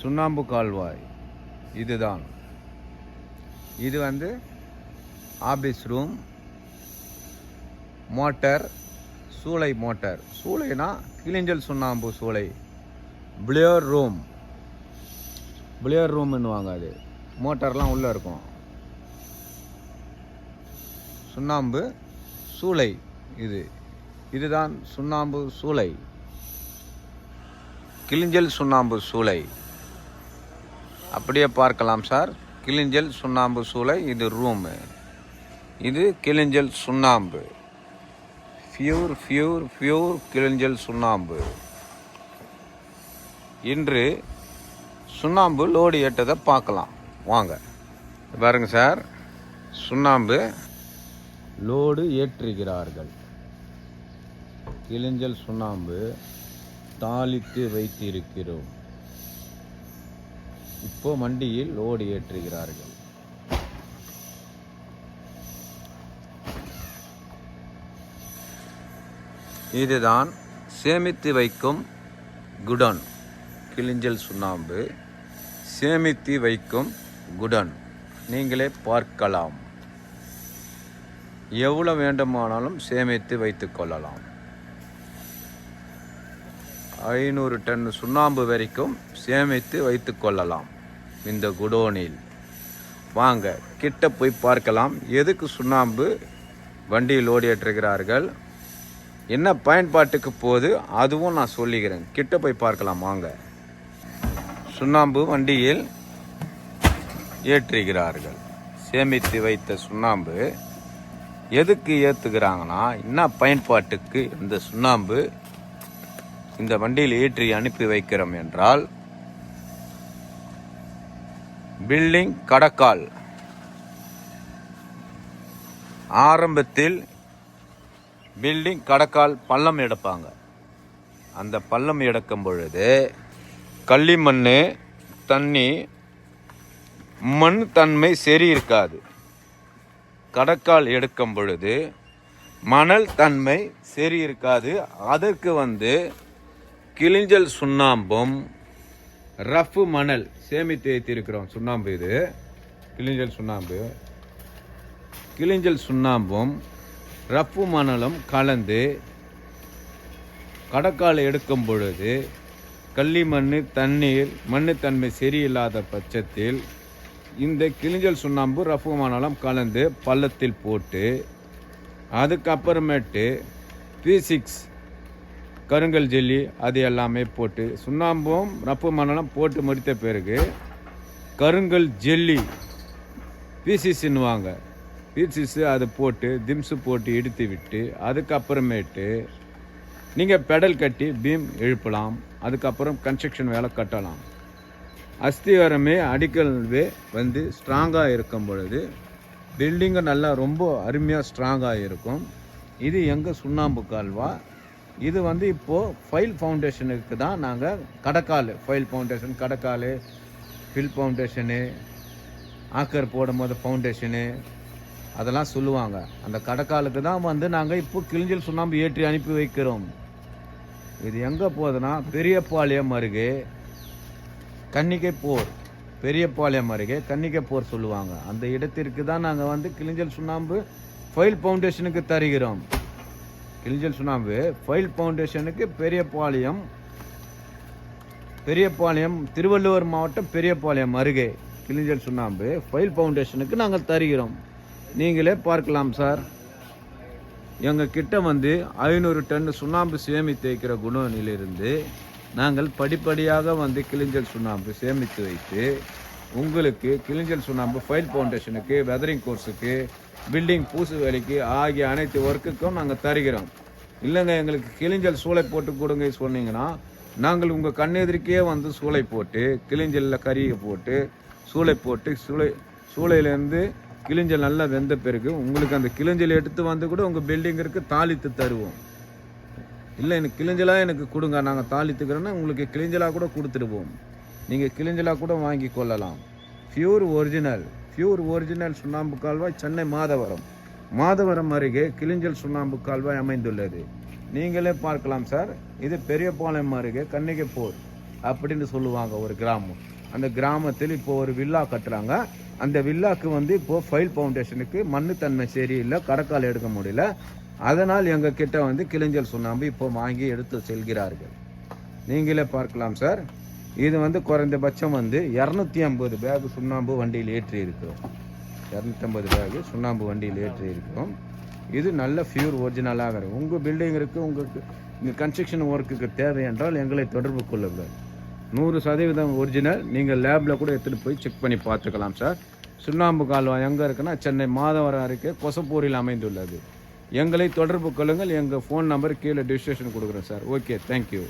சுண்ணாம்பு கால்வாய். இதுதான். இது வந்து ஆபீஸ் ரூம் மோட்டர் சூளை மோட்டர். சூளைனா கிளிஞ்சல் சுண்ணாம்பு சூளை. பிளியர் ரூம் பிளியர் ரூம்னுவாங்க அது. மோட்டர்லாம் உள்ளே இருக்கும். சுண்ணாம்பு சூளை இது. இதுதான் சுண்ணாம்பு சூளை. கிளிஞ்சல் சுண்ணாம்பு சூளை. அப்படியே பார்க்கலாம் சார். கிளிஞ்சல் சுண்ணாம்பு சூளை இது ரூமு இது கிளிஞ்சல் சுண்ணாம்பு. ஃபியூர் ஃபியூர் ஃபியூர் கிளிஞ்சல் சுண்ணாம்பு. இன்று சுண்ணாம்பு லோடு ஏற்றதை பார்க்கலாம். வாங்க. பாருங்க சார். சுண்ணாம்பு லோடு ஏற்றுகிறார்கள். கிளிஞ்சல் சுண்ணாம்பு தாளித்து வைத்திருக்கிறோம். இப்போ மண்டியில் லோடு ஏற்றுகிறார்கள். இதுதான் சேமித்து வைக்கும் குடன். கிளிஞ்சல் சுண்ணாம்பு. சேமித்து வைக்கும் குடன். நீங்களே பார்க்கலாம். எவ்வளவு வேண்டுமானாலும் சேமித்து வைத்து கொள்ளலாம். ஐநூறு டன் சுண்ணாம்பு வரைக்கும் சேமித்து வைத்து கொள்ளலாம். இந்த குடோனில். வாங்க கிட்ட போய் பார்க்கலாம். எதுக்கு சுண்ணாம்பு? வண்டியில் ஓடிட்டுருக்கிறார்கள் என்ன பயன்பாட்டுக்கு போகுது? அதுவும் நான் சொல்லிக்கிறேன். கிட்ட போய் பார்க்கலாம் வாங்க. சுண்ணாம்பு வண்டியில் ஏற்றுகிறார்கள் சேமித்து வைத்த சுண்ணாம்பு. எதுக்கு ஏற்றுக்கிறாங்கன்னா என்ன பயன்பாட்டுக்கு இந்த சுண்ணாம்பு இந்த வண்டியில் ஏற்றி அனுப்பி வைக்கிறோம் என்றால் பில்டிங் கடக்கால். ஆரம்பத்தில் பில்டிங் கடக்கால் பள்ளம் எடுப்பாங்க. அந்த பள்ளம் எடுக்கும் பொழுது களிமண் தண்ணி மண் தன்மை சரி இருக்காது. கடக்கால் எடுக்கும் பொழுது மணல் தன்மை சரி இருக்காது. அதற்கு வந்து கிளிஞ்சல் சுண்ணாம்பும் ரஃப் மணல் சேமித்து வைத்திருக்கிறோம். சுண்ணாம்பு இது. கிளிஞ்சல் சுண்ணாம்பு. கிளிஞ்சல் சுண்ணாம்பும் ரஃப்பு மணலும் கலந்து கடக்கால் எடுக்கும் பொழுது கள்ளி மண் தண்ணீர் மண்ணுத்தன்மை சரியில்லாத பட்சத்தில் இந்த கிளிஞ்சல் சுண்ணாம்பு ரஃப்பு மணலும் கலந்து பள்ளத்தில் போட்டு அதுக்கப்புறமேட்டு பி சிக்ஸ் கருங்கல் ஜெல்லி அது எல்லாமே போட்டு சுண்ணாம்பும் நப்பு மணலும் போட்டு முடித்த பிறகு கருங்கல் ஜெல்லி பீசிஸ்ன்னுவாங்க பீசிஸு அது போட்டு திம்ஸு போட்டு எடுத்து விட்டு அதுக்கப்புறமேட்டு நீங்கள் பெடல் கட்டி பீம் எழுப்பலாம். அதுக்கப்புறம் கன்ஸ்ட்ரக்ஷன் வேலை கட்டலாம். அஸ்திவாரமே அடிக்கல்வே வந்து ஸ்ட்ராங்காக இருக்கும் பொழுது பில்டிங்கு நல்லா ரொம்ப அருமையாக ஸ்ட்ராங்காக இருக்கும். இது எங்கள் சுண்ணாம்பு கால்வா? இது வந்து இப்போது ஃபைல் ஃபவுண்டேஷனுக்கு தான் நாங்கள் கடக்கால். ஃபைல் ஃபவுண்டேஷன் கடக்கால் ஃபில் ஃபவுண்டேஷனு ஆக்கர் போடும்போது ஃபவுண்டேஷனு அதெல்லாம் சொல்லுவாங்க. அந்த கடக்காலுக்கு தான் வந்து நாங்கள் இப்போ கிளிஞ்சல் சுண்ணாம்பு ஏற்றி அனுப்பி வைக்கிறோம். இது எங்கே போகுதுன்னா பெரியப்பாளையம் அருகே கன்னிகை போர் பெரியப்பாளையம் அருகே கன்னிகை போர் சொல்லுவாங்க. அந்த இடத்திற்கு தான் நாங்கள் வந்து கிளிஞ்சல் சுண்ணாம்பு ஃபைல் ஃபவுண்டேஷனுக்கு தருகிறோம். கிளிஞ்சல் சுண்ணாம்பு. ஃபைல் ஃபவுண்டேஷனுக்கு பெரியபாளையம் பெரியபாளையம் திருவள்ளுவர் மாவட்டம் பெரியபாளையம் அருகே கிளிஞ்சல் சுண்ணாம்பு. ஃபைல் ஃபவுண்டேஷனுக்கு நாங்கள் தருகிறோம். நீங்களே பார்க்கலாம் சார். எங்கள் கிட்ட வந்து ஐநூறு டன் சுண்ணாம்பு சேமித்து வைக்கிற குணநிலிருந்து நாங்கள் படிப்படியாக வந்து கிளிஞ்சல் சுண்ணாம்பு சேமித்து வைத்து உங்களுக்கு கிளிஞ்சல் சுண்ணாம்பு ஃபைல் ஃபவுண்டேஷனுக்கு வெதரிங் கோர்ஸுக்கு பில்டிங் பூசு வேலைக்கு ஆகிய அனைத்து ஒர்க்குக்கும் நாங்கள் தருகிறோம். இல்லைங்க எங்களுக்கு கிளிஞ்சல் சூளை போட்டு கொடுங்க சொன்னீங்கன்னா நாங்கள் உங்கள் கண்ணெதிர்க்கே வந்து சூளை போட்டு கிளிஞ்சலில் கறியை போட்டு சூளை போட்டு சூளை சூளையிலேருந்து கிளிஞ்சல் நல்லா வெந்த பிறகு உங்களுக்கு அந்த கிளிஞ்சல் எடுத்து வந்து கூட உங்கள் பில்டிங்கிற்கு தாளித்து தருவோம். இல்லை எனக்கு கிளிஞ்சலாக எனக்கு கொடுங்க நாங்கள் தாளித்துக்கிறோன்னா உங்களுக்கு கிளிஞ்சலாக கூட கொடுத்துடுவோம். நீங்கள் கிளிஞ்சலாக கூட வாங்கி கொள்ளலாம். ப்யூர் ஒரிஜினல் ஃப்யூர் ஒரிஜினல் சுண்ணாம்பு கால்வாய் சென்னை மாதவரம். மாதவரம் அருகே கிளிஞ்சல் சுண்ணாம்பு கால்வாய் அமைந்துள்ளது. நீங்களே பார்க்கலாம் சார். இது பெரியபாளையம் அருகே கன்னிகைப்போர் அப்படின்னு சொல்லுவாங்க ஒரு கிராமம். அந்த கிராமத்தில் இப்போ ஒரு வில்லா கட்டுறாங்க. அந்த வில்லாக்கு வந்து இப்போ ஃபைல் ஃபவுண்டேஷனுக்கு மண்ணுத்தன்மை சரியில்லை கடக்கால் எடுக்க முடியல. அதனால் எங்கள் கிட்ட வந்து கிளிஞ்சல் சுண்ணாம்பு இப்போ வாங்கி எடுத்து செல்கிறார்கள். நீங்களே பார்க்கலாம் சார். இது வந்து குறைந்தபட்சம் வந்து இரநூத்தி ஐம்பது பேக் சுண்ணாம்பு வண்டியில் ஏற்றி இருக்கிறோம் இரநூத்தம்பது பேக் சுண்ணாம்பு வண்டியில் ஏற்றி இருக்கிறோம் இது நல்ல ஃபியூர் ஒரிஜினலாக இருக்கும். உங்கள் பில்டிங்கிற்கு உங்களுக்கு இங்கே கன்ஸ்ட்ரக்ஷன் ஒர்க்குக்கு தேவை என்றால் எங்களை தொடர்பு கொள்ளுங்கள். நூறு சதவீதம் ஒரிஜினல் நீங்கள் லேபில் கூட எடுத்துகிட்டு போய் செக் பண்ணி பார்த்துக்கலாம் சார் சுண்ணாம்பு கால்வாய் எங்கே இருக்குன்னா சென்னை மாதவரம் அருகே கொசப்பூரில் அமைந்துள்ளது. எங்களை தொடர்பு கொள்ளுங்கள். எங்கள் ஃபோன் நம்பர் கீழே டிஸ்கிரிப்ஷன் கொடுக்குறேன் சார் ஓகே தேங்க்யூ